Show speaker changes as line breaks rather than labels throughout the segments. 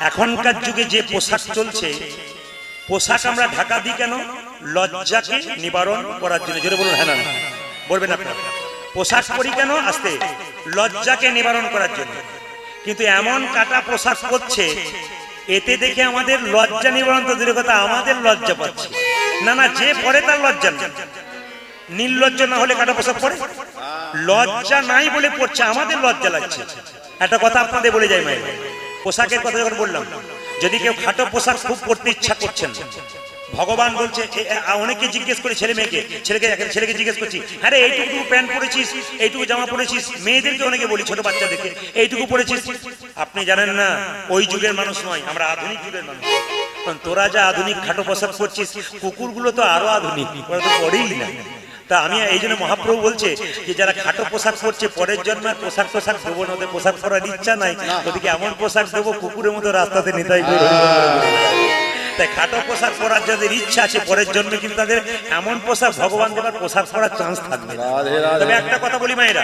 এখনকার যুগে যে পোশাক চলছে, পোশাক আমরা ঢাকা দিই কেন? লজ্জাকে নিবারণ করার জন্য। জোরে বলুন হ্যাঁ না না। বলবেন আপনার। পোশাক পরি কেন? আসতে। লজ্জাকে নিবারণ করার জন্য। কিন্তু এমন কাটা পোশাক করছে এতে দেখে আমাদের লজ্জা নিবারণ তো দূরের কথা, আমাদের লজ্জা পাচ্ছে। না না, যে পরে তার লজ্জা নেই। নির্লজ্জ না হলে কাটা পোশাক পরে? লজ্জা নাই বলে পড়ছে আমাদের লজ্জা লাগছে। একটা কথা আপনাদের বলে যাই মায়ের পোশাকের কথা যখন বললাম, যদি কেউ খাটো পোশাক খুব পড়তে ইচ্ছা করছেন, ভগবান বলছে অনেকে জিজ্ঞেস করে ছেলে মেয়েকে, ছেলেকে ছেলেকে জিজ্ঞেস করছি হ্যাঁ রে, এইটুকু প্যান্ট পরেছিস, এইটুকু জামা পরেছিস? মেয়েদেরকে অনেকে বলি, ছোট বাচ্চাদেরকে, এইটুকু পরেছিস? আপনি জানেন না, ওই যুগের মানুষ নয়, আমরা আধুনিক যুগের মানুষ। তোরা যা আধুনিক খাটো পোশাক করছিস কুকুরগুলো তো আরও আধুনিক, ওরা তো পরেই না। তা আমি এই জন্য মহাপ্রভু বলছে যে যারা খাটো পোশাক পরছে পরের জন্মে পোশাক পোশাক দেবো না ওদের পোশাক পরার ইচ্ছা নাই ওদিকে এমন পোশাক দেবো কুকুরের মতো রাস্তাতে নিতাই। তাই খাটো পোশাক পরার যাদের ইচ্ছা আছে পরের জন্মে কিন্তু তাদের এমন পোশাক ভগবান দেবার পোশাক পরার চান্স থাকবে তবে একটা কথা বলি মায়েরা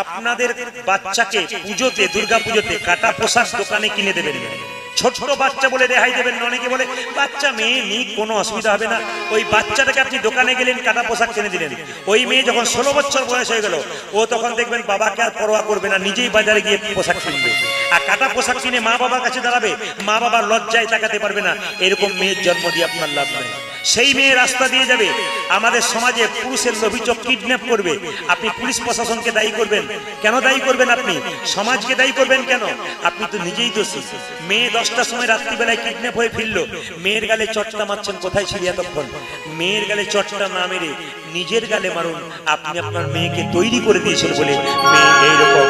আপনাদের বাচ্চাকে পুজোতে দুর্গা পুজোতে কাটা পোশাক দোকানে কিনে দেবেন না। ছোট বাচ্চা বলে রেহাই দেবেন অনেকে বলে, বাচ্চা মেয়ে নিক কোনো অসুবিধা হবে না। ওই বাচ্চাটাকে আপনি দোকানে গেলেন, কাটা পোশাক কিনে দিলেন। ওই মেয়ে যখন ষোলো বছর বয়স হয়ে গেল, ও তখন দেখবেন বাবাকে আর পরোয়া করবে না, নিজেই বাজারে গিয়ে পোশাক কিনবে। আর কাটা পোশাক কিনে মা বাবার কাছে দাঁড়াবে, মা বাবার লজ্জায় তাকাতে পারবে না। এরকম মেয়ের জন্ম দিয়ে আপনার লাভ নেই। সেই মেয়ে রাস্তা দিয়ে যাবে। আমাদের সমাজে পুরুষের অভিযোগ কিডন্যাপ করবে। আপনি পুলিশ প্রশাসনকে দায়ী করবেন। কেন দায়ী করবেন আপনি? সমাজকে দায়ী করবেন কেন? আপনি তো নিজেই দোষী। মেয়ে দশটার সময় রাত্রিবেলায় কিডন্যাপ হয়ে ফিরলো। মেয়ের গালে চটটা মারছেন কোথায় ছিল এতক্ষণ? মেয়ের গালে চটটা না মেরে নিজের গালে মারুন। আপনি আপনার মেয়েকে তৈরি করে দিয়েছেন বলে মেয়ে এইরকম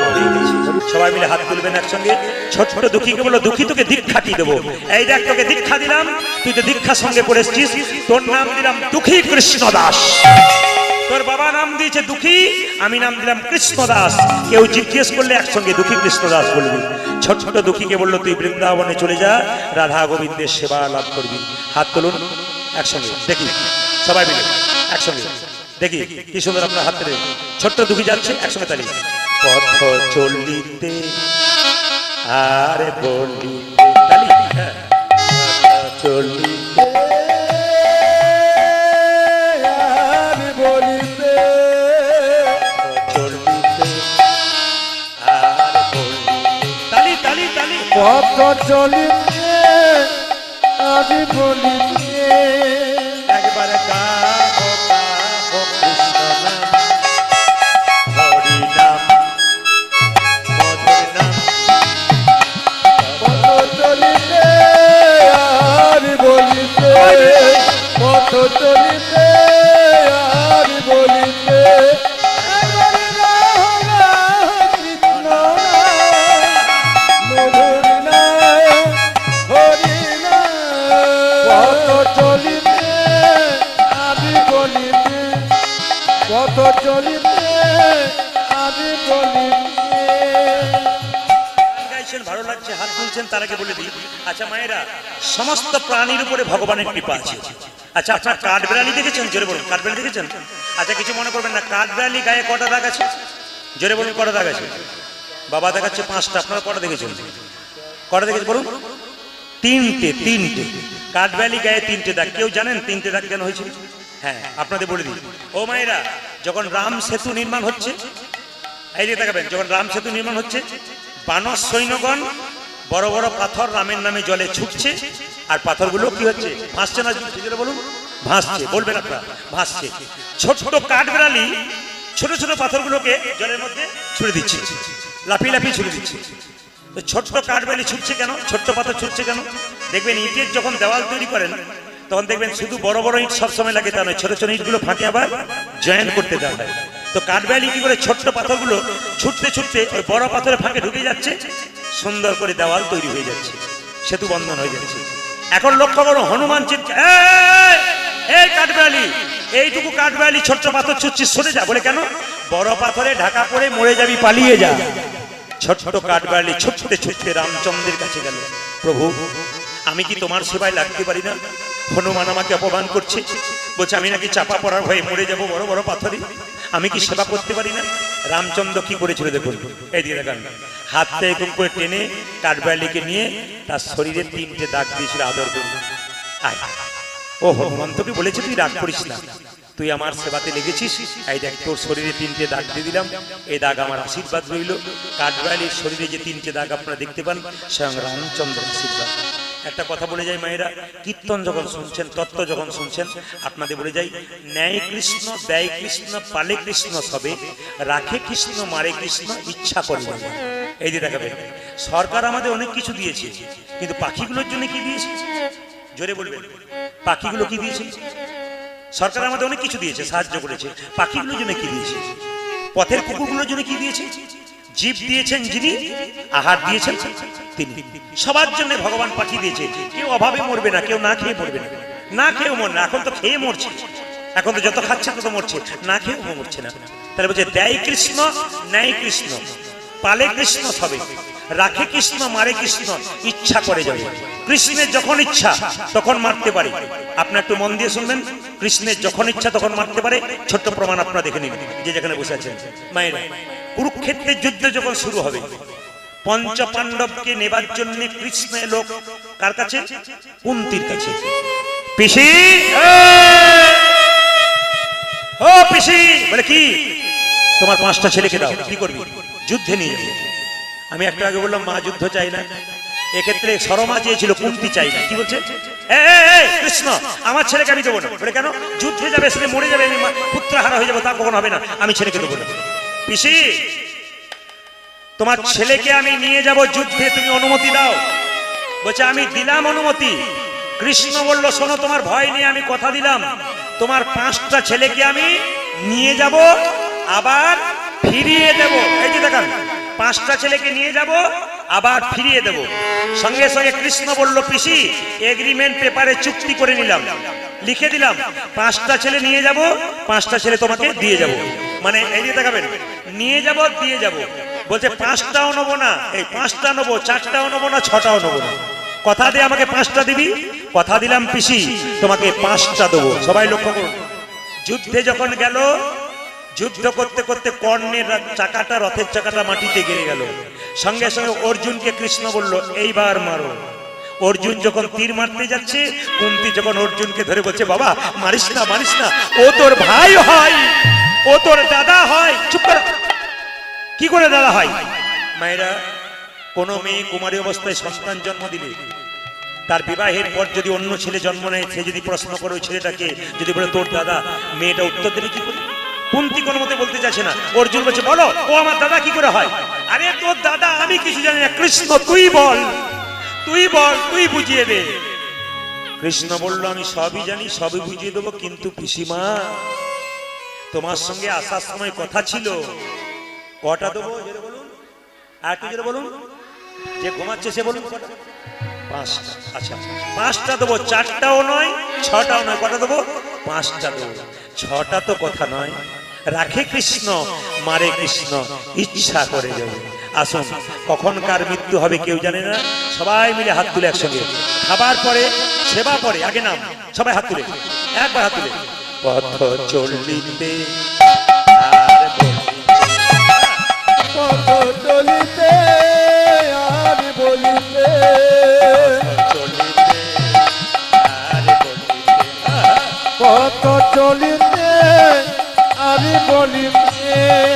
সবাই মিলে হাত তুলবেন একসঙ্গে। ছোট্ট দুঃখীকে বলো দুঃখী, তোকে দীক্ষা কি দেবো। এই দেখ, তোকে দীক্ষা দিলাম। তুই তো দীক্ষা সঙ্গে এসছিস। তোর নাম দিলাম দুঃখী কৃষ্ণ দাস তোর বাবা নাম দিয়েছে দুঃখী। আমি নাম দিলাম কৃষ্ণ দাস কেউ জিজ্ঞেস করলে একসঙ্গে দুঃখী কৃষ্ণ দাস বলবি। ছোট ছোট দুঃখীকে বলল, তুই বৃন্দাবনে চলে যা। রাধা গোবিন্দের সেবা লাভ করবি। হাত তুলুন একসঙ্গে। দেখি, সবাই মিলে একসঙ্গে। দেখি, কি সুন্দর আপনার হাত তুলে ছোট্ট দুঃখী যাচ্ছে একসঙ্গে তালি। পথ চলিতে আর বলি তালি। চলিতে
পথ চলিতে আমি বলিতে
হাত তুলছেন তার আগে বলে দিই। আচ্ছা মায়েরা, সমস্ত প্রাণীর উপরে ভগবানের কৃপা আছে। আচ্ছা আপনার কাঠবেড়ালি দেখেছেন? জোরে বলুন, কাঠবেড়ালি দেখেছেন? আচ্ছা কিছু মনে করবেন না, কাঠবেড়ালি গায়ে কটা দাগ আছে? জোরে বলুন, কটা দাগ আছে? বাবা দেখাচ্ছে পাঁচটা, আপনারা কটা দেখেছেন? কটা দেখেছেন, বলুন? তিনটে তিনটে। কাঠবেড়ালি গায়ে তিনটে দাগ। কেউ জানেন তিনটে দাগ কেন হয়েছে? হ্যাঁ আপনাদের বলে দিই। ও মায়েরা, যখন রাম সেতু নির্মাণ হচ্ছে, এই যে দেখাবেন, যখন রাম সেতু নির্মাণ হচ্ছে, বানর সৈন্যগণ বড় বড় পাথর রামের নামে জলে ছুটছে। আর পাথরগুলো কি হচ্ছে? ভাসছে না বলুন। ভাসছে, বলবেন আপনারা। ভাসছে। ছোট ছোট কাঠ বেড়ালি ছোট ছোট পাথরগুলোকে জলের মধ্যে ছুড়ে দিচ্ছে। লাফিয়ে লাফিয়ে ছুড়ে দিচ্ছে। তো ছোট্ট কাঠ বেড়ালি ছুটছে কেন? ছোট্ট পাথর ছুটছে কেন? দেখবেন ইটের যখন দেওয়াল তৈরি করেন, তখন দেখবেন শুধু বড় বড় ইট সবসময় লাগে তা নয়, ছোট ছোট ইটগুলো ফাঁকে আবার জয়েন করতে দেওয়া হয়। তো কাঠবেড়ালি কি করে ছোট্ট পাথরগুলো ছুটতে ছুটতে ওই বড় পাথরের ফাঁকে ঢুকে যাচ্ছে? সুন্দর করে দেওয়াল তৈরি হয়ে যাচ্ছে। সেতু বন্ধন হয়ে যাচ্ছে। এখন লক্ষ্য করো, হনুমান! এই এইটুকু কাঠবেড়ালি ছোট্ট পাথর ছুটছিস সরে যা। বলে কেন? বড় পাথরে ঢাকা পড়ে মরে যাবি, পালিয়ে যা। ছোট্ট কাঠবেড়ালি ছুটতে ছুটতে রামচন্দ্রের কাছে গেল। প্রভু, আমি কি তোমার সেবায় লাগতে পারি না? হনুমান আমাকে অপমান করছে। বলছে, আমি নাকি চাপা পড়ার হয়ে মরে যাব বড় বড় পাথরে। আমি কি সেবা করতে পারি না? রামচন্দ্র কি করেছিল দেখুন। এই দিকে দেখান। হাতটা এরকম করে টেনে কাঠবেড়ালিকে নিয়ে তার শরীরে তিনটে দাগ দিয়েছিল আদর করে আয়। ও হনুমন্তকে বলেছে, তুই রাগ করিস না। তুই আমার সেবাতে লেগেছিস। এই দেখ, তোর শরীরে তিনটে দাগ দিয়ে দিলাম। এই দাগ আমার আশীর্বাদ রইল। কাঠবেড়ালির শরীরে যে তিনটে দাগ আপনারা দেখতে পান, স্বয়ং রামচন্দ্র আশীর্বাদ। একটা কথা বলে যাই মায়েরা, কীর্তন যখন শুনছেন, তত্ত্ব যখন শুনছেন, আপনাদের বলে যাই, ন্যায় কৃষ্ণ, ব্যয় কৃষ্ণ, পালে কৃষ্ণ সবে, রাখে কৃষ্ণ, মারে কৃষ্ণ, ইচ্ছা করে। এই যে দেখাবে, সরকার আমাদের অনেক কিছু দিয়েছে, কিন্তু পাখিগুলোর জন্য কি দিয়েছে? জোরে বলবেন, পাখিগুলো কি দিয়েছে? সরকার আমাদের অনেক কিছু দিয়েছে, সাহায্য করেছে, পাখিগুলোর জন্য কি দিয়েছে? পথের কুকুরগুলোর জন্য কি দিয়েছে? জীব দিয়েছেন যিনি, আহার দিয়েছেন তিনি। সবার জন্য ভগবান পাঠিয়ে দিয়েছে। কেউ অভাবে মরবে না, কেউ না খেয়ে মরবে না। না খেয়েও মরবে না, এখন তো খেয়ে মরছে। এখন তো যত খাচ্ছে তত মরছে, না খেয়েও মরছে না। তাহলে বলছে, দেয় কৃষ্ণ ন্যায় কৃষ্ণ, পালে কৃষ্ণ সবে, রাখে কৃষ্ণ, মারে কৃষ্ণ, ইচ্ছা করে যাবে। কৃষ্ণের যখন ইচ্ছা, তখন মারতে পারে। আপনার একটু মন দিয়ে শুনবেন। কৃষ্ণের যখন ইচ্ছা, তখন মারতে পারে। ছোট্ট প্রমাণ আপনারা দেখে নিন, যে যেখানে বসে আছেন। মায়েরা কুরুক্ষেত্রের যুদ্ধ যখন শুরু হবে পঞ্চ পাণ্ডবকে নেবার জন্য কৃষ্ণ এলো। কার কাছে? কুন্তির কাছে। পিসি ও পিসি! বলে, কি? তোমার পাঁচটা ছেলেকে দাও, কি করবি? যুদ্ধে নিয়ে যাবে আমি একটা আগে বললাম, মা যুদ্ধ চাই না। এক্ষেত্রে সরমা চেয়েছিল, কুন্তি চাই না। কি বলছে? কৃষ্ণ, আমার ছেলেকে আমি দেবো না। বলে, কেন? যুদ্ধে যাবে সে মরে যাবে, আমি পুত্রহারা হয়ে যাব, তা কখনো হবে না? আমি ছেলেকে দেবো না। পিসি, তোমার ছেলেকে আমি নিয়ে যাব যুদ্ধে, তুমি অনুমতি দাও। বলছে, আমি দিলাম অনুমতি। কৃষ্ণ বলল, শোনো, তোমার ভয় নিয়ে আমি কথা দিলাম। তোমার পাঁচটা ছেলেকে আমি নিয়ে যাব, আবার ফিরিয়ে দেব। এই যে দেখান, পাঁচটা ছেলেকে নিয়ে যাব, আবার ফিরিয়ে দেব। সঙ্গে সঙ্গে কৃষ্ণ বলল, পিসি এগ্রিমেন্ট পেপারে চুক্তি করে নিলাম। লিখে দিলাম, পাঁচটা ছেলে নিয়ে যাব, পাঁচটা ছেলে তোমাকে দিয়ে যাব। মানে এই যে দেখাবেন, নিয়ে যাব, দিয়ে যাব। বলছে, পাঁচটাও নেব না। এই পাঁচটা নেব, চারটাও নেব না, ছটাও নেব না। কথা দিয়ে আমাকে পাঁচটা দিবি? কথা দিলাম, পিসি, তোমাকে পাঁচটা দেবো। সবাই লক্ষ্য করুন। যুদ্ধে যখন গেল, যুদ্ধ করতে করতে কর্ণের চাকাটা, রথের চাকাটা মাটিতে গেড়ে গেল। সঙ্গে সঙ্গে অর্জুনকে কৃষ্ণ বলল, এইবার মারো। অর্জুন যখন তীর মারতে যাচ্ছে, কুন্তি যখন অর্জুনকে ধরে বলছে, বাবা, মারিস না মারিস না, ও তোর ভাই হয়। ও তোর দাদা হয়। চুপ কর। কি করে দাদা হয়? মায়েরা, কোন মেয়ে কুমারী অবস্থায় সন্তান জন্ম দিলে, তার বিবাহের পর যদি অন্য ছেলে জন্ম নেয়, সে যদি প্রশ্ন করে ওই ছেলেটাকে, যদি বলে, তোর দাদা মেয়েটা উত্তর দেবে কি করে? কুন্তি কোনো মতে বলতে চাইছে না। অর্জুন বলছে, বলো, ও আমার দাদা কি করে হয়? আরে, তোর দাদা, আমি কিছু জানি না। কৃষ্ণ, তুই বল। তুই বল, তুই বুঝিয়ে দে। কৃষ্ণ বলল, আমি সবই জানি, সবই বুঝিয়ে দেবো, কিন্তু পিসিমা তোমার সঙ্গে আসার সময় কথা ছিল। কটা দেবো? বলুন। আর বলুন। যে ঘুমাচ্ছে সে বলুন? পাঁচটা। আচ্ছা পাঁচটা দেবো। চারটাও নয়, ছটাও নয়। কটা দেবো? পাঁচটা দেবো। ছটা তো কথা নয়। রাখে কৃষ্ণ, মারে কৃষ্ণ। ইচ্ছা করে যাবে আসুন কখন কার মৃত্যু হবে কেউ জানে না। সবাই মিলে হাত তুলে একসঙ্গে। খাবার পরে, সেবা পরে, আগে নাম। সবাই হাত তুলে। একবার হাত তুলে। পথ চলিতে আর
কত চলিতে আর বলিতে।
চলিতে আর বলিতে।
কত চলিতে আর বলিতে।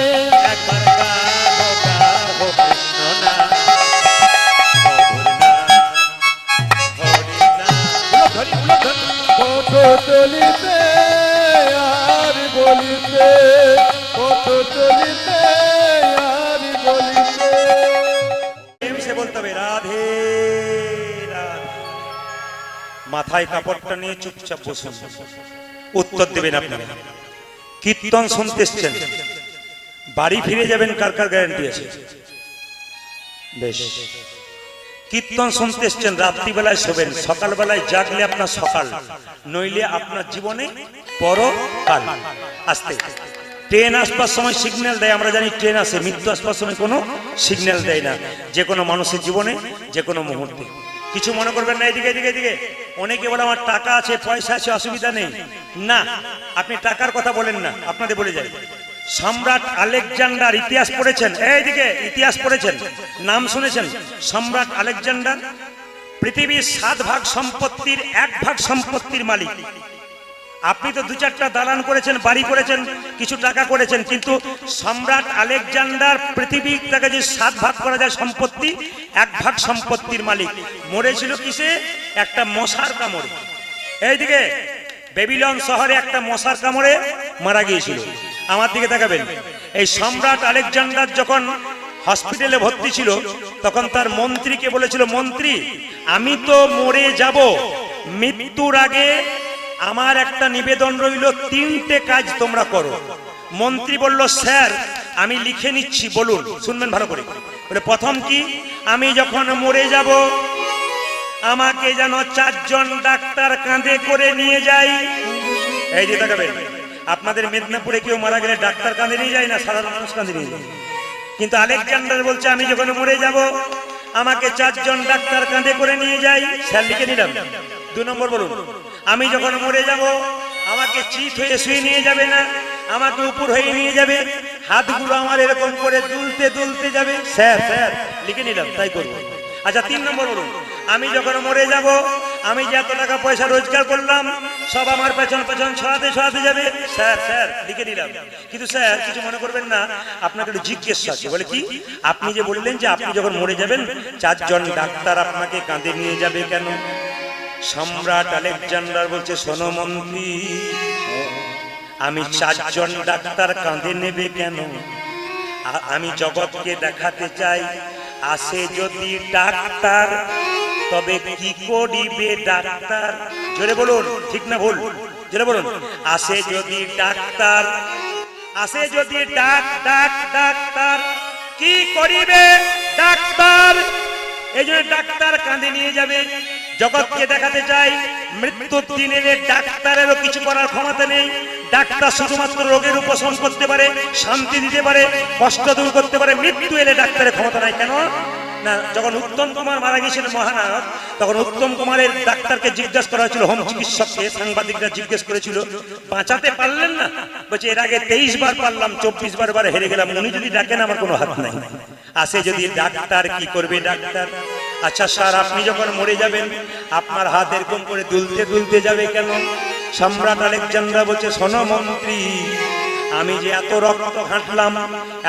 মাথায় কাপড়টা নিয়ে চুপচাপ বসুন। উত্তর দেবেন আপনারা কীর্তন শুনতে এসছেন। বাড়ি ফিরে যাবেন, কার কার গ্যারান্টি আছে? বেশ। কীর্তন শুনতে এসছেন, রাত্রিবেলায় শোবেন, সকালবেলায় জাগলে আপনার সকাল, নইলে আপনার জীবনে পরকাল। আসতে। ট্রেন আসবার সময় সিগন্যাল দেয়, আমরা জানি ট্রেন আসে, মৃত্যু আসবার সময় কোনো সিগন্যাল দেয় না, যে কোনো মানুষের জীবনে, যে কোনো মুহূর্তে। কিছু মনে করবেন না, এদিকে এদিকে এদিকে। অনেকে বলে, আমার টাকা আছে, পয়সা আছে, অসুবিধা নেই। না, আপনি টাকার কথা বলেন না, আপনাদের বলে যাই। সম্রাট আলেকজান্ডার ইতিহাস পড়েছেন? এইদিকে ইতিহাস পড়েছেন? নাম শুনেছেন? সম্রাট আলেকজান্ডার? পৃথিবীর সাত ভাগ সম্পত্তির এক ভাগ সম্পত্তির মালিক। আপনি তো দু চারটা দালান করেছেন, বাড়ি করেছেন, কিছু টাকা করেছেন, কিন্তু সম্রাট আলেকজান্ডার পৃথিবীর থেকে যে সাত ভাগ করা যায় সম্পত্তি, এক ভাগ সম্পত্তির মালিক। মরেছিল কিসে? একটা মশার কামড়ে। এইদিকে, বেবিলন শহরে একটা মশার কামড়ে মারা গিয়েছিল। আমার দিকে তাকাবেন। এই সম্রাট আলেকজান্ডার যখন হসপিটালে ভর্তি ছিল, তখন তার মন্ত্রীকে বলেছিল, মন্ত্রী, আমি তো মরে যাব। মৃত্যুর আগে আমার একটা নিবেদন রইল, তিনটে কাজ তোমরা করো। মন্ত্রী বলল, স্যার, আমি লিখে নিচ্ছি, বলুন। শুনবেন ভালো করে। বলে, প্রথম কি? আমি যখন মরে যাব, আমাকে যেন চারজন ডাক্তার কাঁধে করে নিয়ে যাই এই যে দেখাবেন আপনাদের মেদিনীপুরে কেউ মারা গেলে ডাক্তার কাঁধে নিয়ে যায় না? সাধারণ মানুষ কাঁধে নিয়ে যায়। কিন্তু আলেকজান্ডার বলছে, আমি যখন মরে যাব, আমাকে চারজন ডাক্তার কাঁধে করে নিয়ে যাই স্যার, লিখে নিলাম। দু নম্বর বলুন। আমি যখন মরে যাব, আমাকে চিত হয়ে শুয়ে নিয়ে যাবে না, আমাকে উপর হয়ে নিয়ে যাবে। হাতগুলো আমার এরকম করে দুলতে দুলতে যাবে। স্যার স্যার, লিখে নিলাম, তাই করব। আচ্ছা তিন নম্বর বলুন। আমি যখন মরে যাব, আমি যে এত টাকা পয়সা রোজগার করলাম, সব আমার পেছন পেছন ছড়াতে ছড়াতে যাবে। স্যার স্যার, লিখে দিলাম কিন্তু স্যার, কিছু মনে করবেন না, আপনাকে একটু জিজ্ঞেস আছে। বলে কি? আপনি যে বললেন যে আপনি যখন মরে যাবেন, চারজন ডাক্তার আপনাকে কাঁধে নিয়ে যাবে কেন? সম্রাট আলেকজান্ডার বলছে শোনো মন্ত্রী আমি চারজন ডাক্তার কাঁধে নেবে কেন? আমি জগৎকে দেখাতে চাই। আসে যদি ডাক্তার তবে কি করিবে ডাক্তার? জোরে বলুন ঠিক না ভুল? জোরে বলুন। আসে যদি ডাক্তার আসে যদি ডাক ডাক ডাক্তার কি করিবে ডাক্তার? এই জন্য ডাক্তার কাঁধে নিয়ে যাবে। জগৎকে দেখাতে চাই, মৃত্যুর দিনে ডাক্তারেরও কিছু করার ক্ষমতা নেই। ডাক্তার শুধুমাত্র রোগের উপশম করতে পারে, শান্তি দিতে পারে, কষ্ট দূর করতে পারে, মৃত্যু এলে ডাক্তারের ক্ষমতা নাই কেন? না, যখন উত্তম কুমার মারা গিয়েছিলেন মহানায়ক তখন উত্তম কুমারের ডাক্তারকে জিজ্ঞাসা করা হয়েছিল, হোম চিকিৎসককে? সাংবাদিকরা জিজ্ঞেস করেছিল, বাঁচাতে পারলেন না? বলছে, এর আগে তেইশ বার পারলাম, চব্বিশ বার বার হেরে গেলাম, উনি যদি ডাকেন, আমার কোনো হাত নাই। আসে যদি, ডাক্তার কি করবে, ডাক্তার? আচ্ছা স্যার, আপনি যখন মরে যাবেন, আপনার হাত এরকম করে দুলতে দুলতে যাবে কেন সম্রাট আলেকজান্ডার বলছে, শোনো মন্ত্রী, আমি যে এত রক্ত ঘাঁটলাম,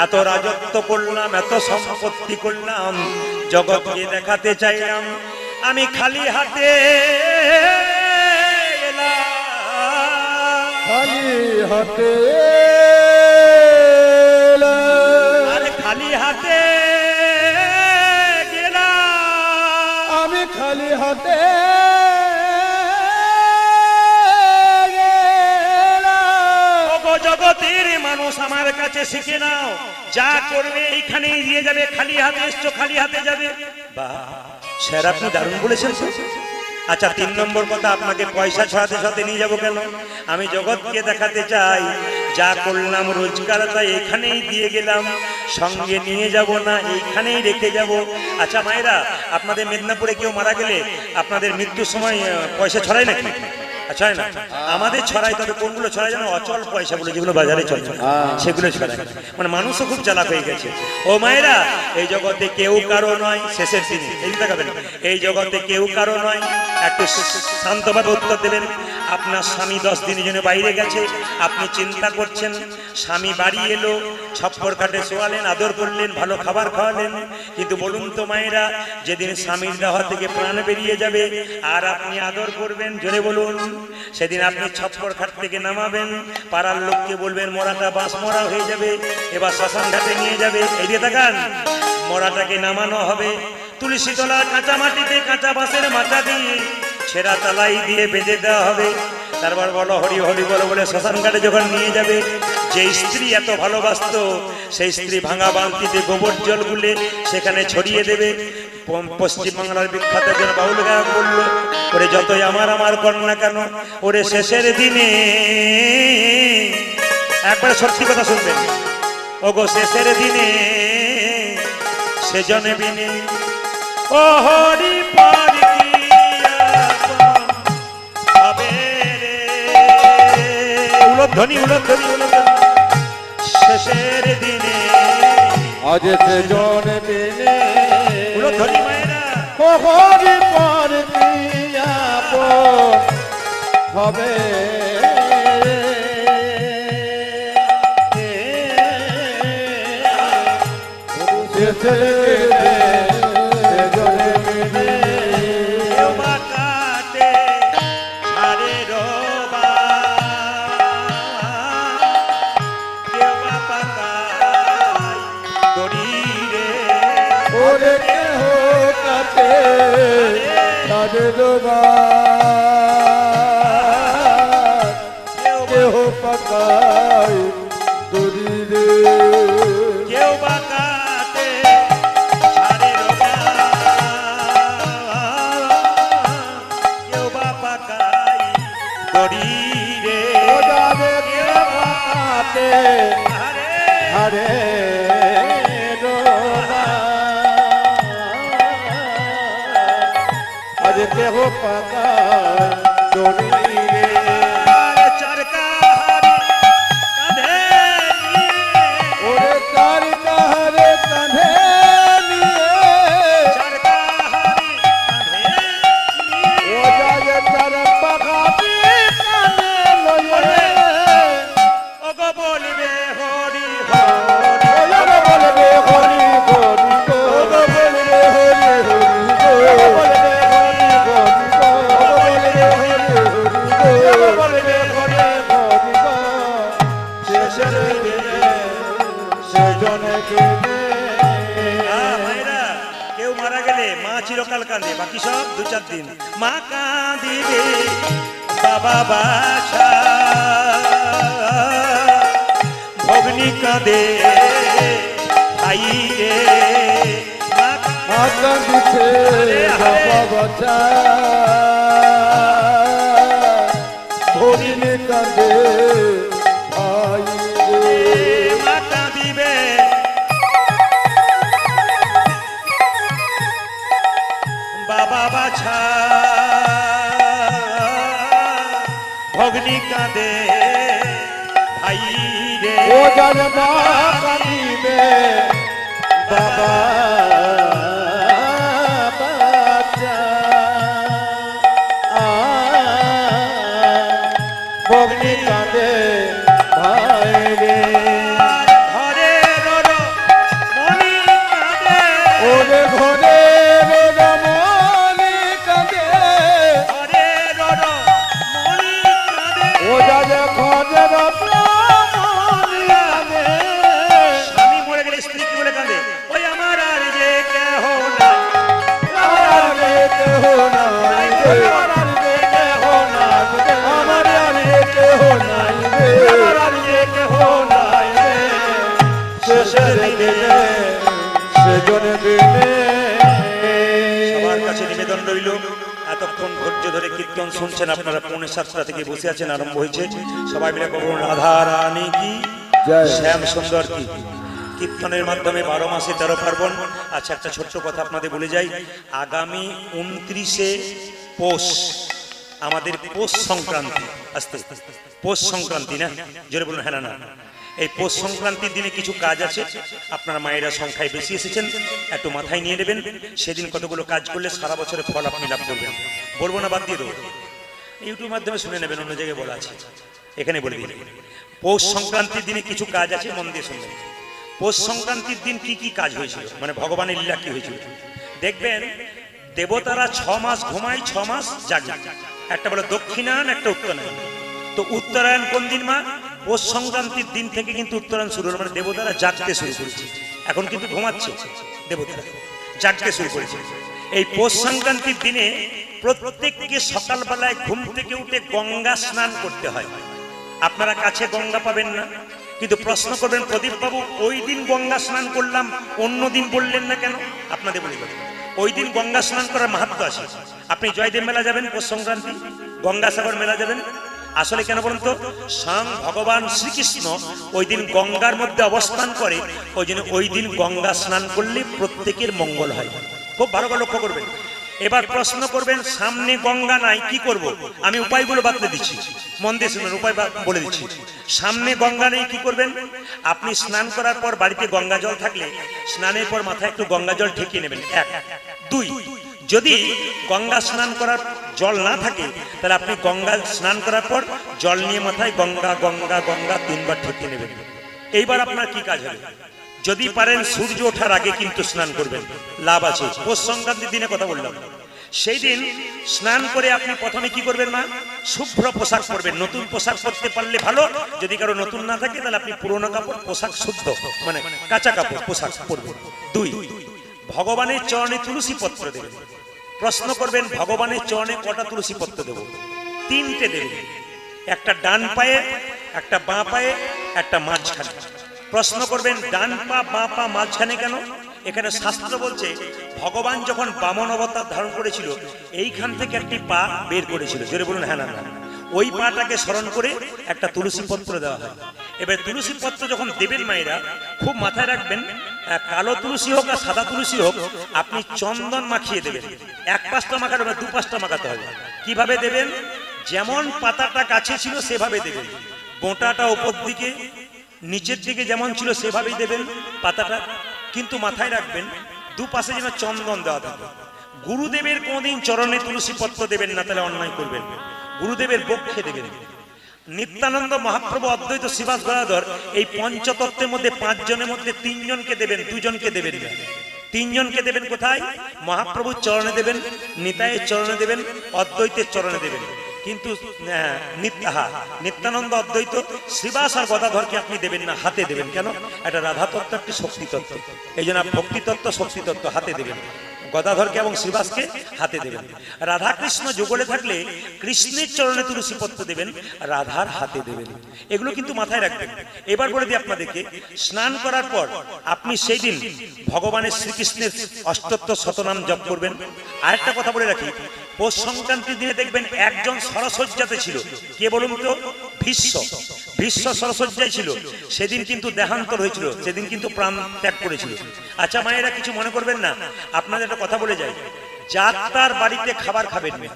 এত রাজত্ব করলাম, এত সম্পত্তি করলাম জগৎকে দেখাতে চাইলাম, আমি খালি হাতে।
খালি হাতে
মানুষ আমার কাছে শিখে নাও। যা করবে এইখানেই দিয়ে যাবে, খালি হাতে এসছো, খালি হাতে যাবে। বাহ স্যার, আপনি দারুণ বলেছেন আচ্ছা তিন নম্বর কথা, আপনাকে পয়সা ছড়াতে সাথে নিয়ে যাব কেন? আমি জগৎকে দেখাতে চাই, যা করলাম রোজগার, তাই এখানেই দিয়ে গেলাম। সঙ্গে নিয়ে যাব না, এইখানেই রেখে যাব। আচ্ছা মায়েরা, আপনাদের মেদিনীপুরে কেউ মারা গেলে আপনাদের মৃত্যুর সময় পয়সা ছড়ায় নাকি? আচ্ছা না। আমাদের ছড়াই তবে কোনগুলো ছড়াই জানো অচল পয়সা বলে যেগুলো বাজারে চলছে সেগুলো ছড়াই মানে মানুষও খুব চালাক হয়ে গেছে। ও মায়েরা, এই জগতে কেউ কারও নয় শেষের দিনে। এই দেখাবেন এই জগতে কেউ কারও নয়। একটু শান্তভাবে উত্তর দেবেন। আপনার স্বামী দশ দিনের জন্য বাইরে গেছে। আপনি চিন্তা করছেন, স্বামী বাড়ি এলো, ছপ্পর কাটে শোয়ালেন, আদর করলেন, ভালো খাবার খাওয়ালেন। কিন্তু বলুন তো মায়েরা, যেদিন স্বামীর দেওয়া থেকে প্রাণ বেরিয়ে যাবে, আর আপনি আদর করবেন, জোরে বলুন। সেদিন আপনি ছপ্পর খাট থেকে নামাবেন, পাড়ার লোককে বলবেন, মরাটা বাঁশ, মরা হয়ে যাবে, এবার শ্মশান ঘাটে নিয়ে যাবে। দিয়ে দেখান মরাটাকে নামানো হবে। তুলসী তলা, কাঁচা মাটিতে কাঁচা বাঁশের মাথা দিয়ে ছেঁড়া তালাই দিয়ে বেঁধে দেওয়া হবে। তারপর বলো, হরি হরি বলো বলে শ্মশান ঘাটে যখন নিয়ে যাবে, যে স্ত্রী এত ভালোবাসতো, সেই স্ত্রী ভাঙা বালতিতে গোবর জল গুলে সেখানে ছড়িয়ে দেবে। পশ্চিমবাংলার বিখ্যাত একজন বাউল গায়ক বলল, ওরে যতই আমার আমার না কেন? ওরে শেষের দিনে একবারে সত্যি কথা শুনবেন ওগো শেষের দিনে সেজনে বিনে, ও হরি পর উলধ্বনি উলধ্বনি শেষের দিনে
আজ সেজন
ধরি
হরি পর হবে শেষের কাছে
corazones. কাঁদে বাকি সব দু চার দিন। মা কাঁদিবে বাবা বাছা ভগ্নি কাঁদে ভাই রে। মা
কাঁদিছে বাবা বাচ্চা রে ও যার মা
কীর্তন শুনছেন আপনারা পৌনে সাতটা থেকে বসে আছেন আরম্ভ হয়েছে। সবাই মিলে বলুন রাধা রানী কি? শ্যাম সুন্দর কি? কীর্তনের মাধ্যমে বারো মাসে তেরো পার্বণ। আচ্ছা একটা ছোট্ট কথা আপনাদের বলে যাই। আগামী উনত্রিশে পৌষ আমাদের পৌষ সংক্রান্তি আস্তে আস্তে পৌষ সংক্রান্তি না? জোরে বলুন হ্যাঁ না না। এই পৌষ সংক্রান্তির দিনে কিছু কাজ আছে। আপনার মায়েরা সংখ্যায় বেশি এসেছেন, একটু মাথায় নিয়ে নেবেন। সেদিন কতগুলো কাজ করলে সারা বছরের ফল আপনি লাভ করবেন। বলব না, বাদ দিয়ে দেবো। ইউটিউব মাধ্যমে শুনে নেবেন, অন্য জায়গায় বলা আছে। এখানে বলে দিই। পৌষ সংক্রান্তির দিনে কিছু কাজ আছে, মন দিয়ে শুনবেন। পৌষ সংক্রান্তির দিন কি কি কাজ হয়েছিল? মানে ভগবানের লীলা কি হয়েছিল? দেখবেন, দেবতারা ছ মাস ঘুমায়, ছ মাস জাগে একটা বলে দক্ষিণায়ন, একটা উত্তরায়ণ। তো উত্তরায়ণ কোন দিন, মা? পৌষ সংক্রান্তির দিন থেকে কিন্তু উত্তরায়ণ শুরু হলো। মানে দেবতারা জাগতে শুরু করেছে। এখন কিন্তু ঘুমাচ্ছে দেবতারা। জাগতে শুরু করেছে। এই পৌষ সংক্রান্তির দিনে প্রত্যেককে সকালবেলায় ঘুম থেকে উঠে গঙ্গা স্নান করতে হয়। আপনারা কাছে গঙ্গা পাবেন না। কিন্তু প্রশ্ন করবেন প্রদীপ বাবু ওই দিন গঙ্গা স্নান করলাম, অন্য দিন বললেন না কেন? আপনাদের বলি ওই দিন গঙ্গা স্নান করার মাহাত্ম আছে। আপনি জয়দেব মেলা যাবেন পৌষ সংক্রান্তি? গঙ্গাসাগর মেলা যাবেন? আসলে কেন বলুন তো? স্বয়ং ভগবান শ্রীকৃষ্ণ ওই দিন গঙ্গার মধ্যে অবস্থান করে ওই জন্য ওই দিন গঙ্গা স্নান করলে প্রত্যেকের মঙ্গল হয়। খুব ভালো লক্ষ্য করবেন। এবার প্রশ্ন করবেন, সামনে গঙ্গা নাই, কি করব? আমি উপায়গুলো বাতলে দিচ্ছি। মন দিয়ে শুনুন, উপায় বলে দিচ্ছি। সামনে গঙ্গা নেই, কি করবেন? আপনি স্নান করার পর বাড়িতে গঙ্গা জল থাকলে, স্নানের পর মাথায় একটু গঙ্গা জল ঠেকিয়ে নেবেন। এক। দুই। যদি গঙ্গা স্নান করার জল না থাকে, তাহলে আপনি গঙ্গা স্নান করার পর জল নিয়ে মাথায় গঙ্গা গঙ্গা গঙ্গা তিনবার ঠেকিয়ে নেবেন। এইবার আপনার কি কাজ হবে? যদি পারেন সূর্য ওঠার আগে কিন্তু স্নান করবেন। লাভ আছে। পৌষ সংক্রান্তির দিনে কথা বললাম। সেই দিন স্নান করে আপনি প্রথমে কি করবেন না শুভ্র পোশাক পরবেন। নতুন পোশাক পরতে পারলে ভালো। যদি কারও নতুন না থাকে, তাহলে আপনি পুরোনো কাপড়, পোশাক শুদ্ধ মানে কাঁচা কাপড়, পোশাক পরবেন। দুই, ভগবানের চরণে তুলসী পত্র দেবেন। প্রশ্ন করবেন, ভগবানের চরণে কটা তুলসী পত্র দেব? তিনটে দেবেন একটা ডান পায়ে, একটা বাঁ পায়ে, একটা মাঝখানে। প্রশ্ন করবেন, ডান পা, বাঁ পা, মাঝখানে কেন? এখানে শাস্ত্র বলছে, ভগবান যখন বামন অবতার ধারণ করেছিল, এইখান থেকে একটি পা বের করেছিল। জোরে বলুন হ্যাঁ না না ওই পাটাকে স্মরণ করে একটা তুলসী পত্র দেওয়া হয়। এবার তুলসী পত্র যখন দেবেন মায়েরা, খুব মাথায় রাখবেন কালো তুলসী হোক আর সাদা তুলসী হোক, আপনি চন্দন মাখিয়ে দেবেন। এক পাঁচটা মাখাতে হবে, দু পাঁচটা মাখাতে হবে। কীভাবে দেবেন? যেমন পাতাটা কাছে ছিল, সেভাবে দেবেন। বোঁটাটা ওপর দিকে, নিচের দিকে যেমন ছিল, সেভাবেই দেবেন পাতাটা। কিন্তু মাথায় রাখবেন দুপাশে যেন চন্দন দেওয়া থাকে। গুরুদেবের কোনোদিন চরণে তুলসী পত্র দেবেন না, তাহলে অন্যায় করবেন। গুরুদেবের বক্ষে দেবেন। নিত্যানন্দ মহাপ্রভু অদ্বৈত শিবাস গদাধর এই পঞ্চতত্ত্বের মধ্যে পাঁচজনের মধ্যে তিনজনকে দেবেন, দুজনকে দেবেন তিনজনকে দেবেন কোথায়? মহাপ্রভুর চরণে দেবেন নিতায়ের চরণে দেবেন, অদ্বৈতের চরণে দেবেন। কিন্তু নিত্যানন্দ অদ্বৈত শ্রীবাস আর গদাধরকে আপনি দেবেন না, হাতে দেবেন কেন? এটা রাধা তত্ত্ব একটি শক্তি তত্ত্ব এই জন্য ভক্তি তত্ত্ব শক্তি তত্ত্ব হাতে দেবেন। গদাধরকে এবং শ্রীবাসকে হাতে দেবেন। রাধা কৃষ্ণ যুগলে থাকলে কৃষ্ণের চরণে তুলসীপত্র দেবেন, রাধার হাতে দেবেন। এগুলো কিন্তু মাথায় রাখবেন। এবার বলে দিই আপনাদেরকে, স্নান করার পর আপনি সেই দিন ভগবানের শ্রীকৃষ্ণের অষ্টত্ব শতনাম জপ করবেন। আরেকটা কথা বলে রাখি পৌষ সংক্রান্তির দিনে দেখবেন একজন সরসজ্জাতে ছিল। কে বলুন তো? ভীষ্ম। ভীষ্ম সরসজ্জায় ছিল। সেদিন কিন্তু দেহান্তর হয়েছিল। সেদিন কিন্তু প্রাণ ত্যাগ করেছিল। আচ্ছা মায়েরা, কিছু মনে করবেন না। আপনাদের একটা কথা বলে যাই। যাত্রার বাড়িতে খাবার খাবেন। না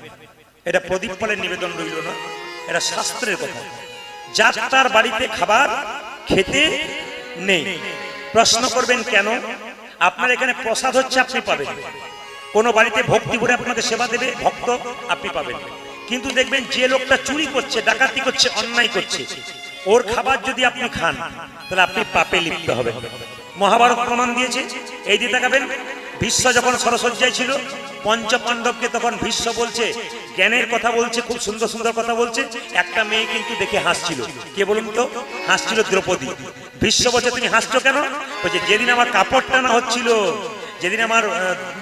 এটা প্রদীপ ফলের নিবেদন রইল না। এটা শাস্ত্রের কথা। যাত্রার বাড়িতে খাবার খেতে নেই। প্রশ্ন করবেন কেন? আপনার এখানে প্রসাদ হচ্ছে, আপনি পাবেন। কোন বাড়িতে ভক্তি ভরে আপনাকে সেবা দেবে, ভক্ত আপনি পাবেন। কিন্তু দেখবেন যে লোকটা চুরি করছে, ডাকাতি করছে, অন্যায় করছে, ওর খাবার যদি আপনি খান, তাহলে আপনি পাপে লিপ্ত হবে মহাভারত প্রমাণ দিয়েছে, এই দিয়ে তাকাবেন বিশ্ব যখন সরসজ্জায় ছিল পঞ্চ পাণ্ডবকে তখন ভীষ্ম বলছে, জ্ঞানের কথা বলছে, খুব সুন্দর সুন্দর কথা বলছে, একটা মেয়ে কিন্তু দেখে হাসছিল। কে বলুন তো? হাসছিল দ্রৌপদী। ভীষ্ম বলছে, তুমি হাসছো কেন? বলছে, যেদিন আমার কাপড় টানা হচ্ছিল যেদিন আমার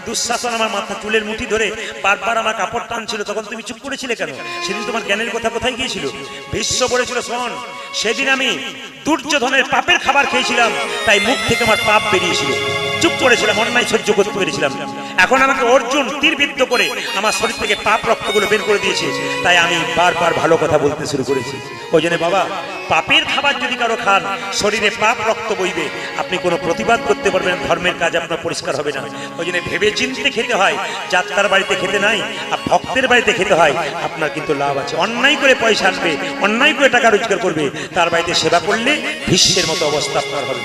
দুঃশাসন আমার মাথা চুলের মুঠি ধরে বারবার আমার কাপড় টানছিল, তখন তুমি চুপ করেছিলে কেন? সেদিন তোমার জ্ঞানের কথা কোথায় গিয়েছিল? বিশ্ব পড়েছিল শোন, সেদিন আমি দুর্যোধনের পাপের খাবার খেয়েছিলাম, তাই মুখ থেকে আমার পাপ বেরিয়েছিল। চুপ করেছিলাম, অন্যায় সহ্য করতে পেরেছিলাম। এখন আমাকে অর্জুন তীরবিদ্ধ করে আমার শরীর থেকে পাপ রক্তগুলো বের করে দিয়েছে। তাই আমি বারবার ভালো কথা বলতে শুরু করেছি। ওই জন্য বাবা, পাপের খাবার যদি কারও খান, শরীরে পাপ রক্ত বইবে। আপনি কোনো প্রতিবাদ করতে পারবেন, ধর্মের কাজ আপনার পরিষ্কার হবে না। ওই জন্য ভেবে চিনতে খেতে হয়, যাত্রার বাড়িতে খেতে নাই, আর ভক্তের বাড়িতে খেতে হয়, আপনার কিন্তু লাভ আছে। অন্যায় করে পয়সা আসবে অন্যায় করে টাকা রোজগার করবে, তার বাড়িতে সেবা করলে ভীষ্মের মতো অবস্থা আপনার হবে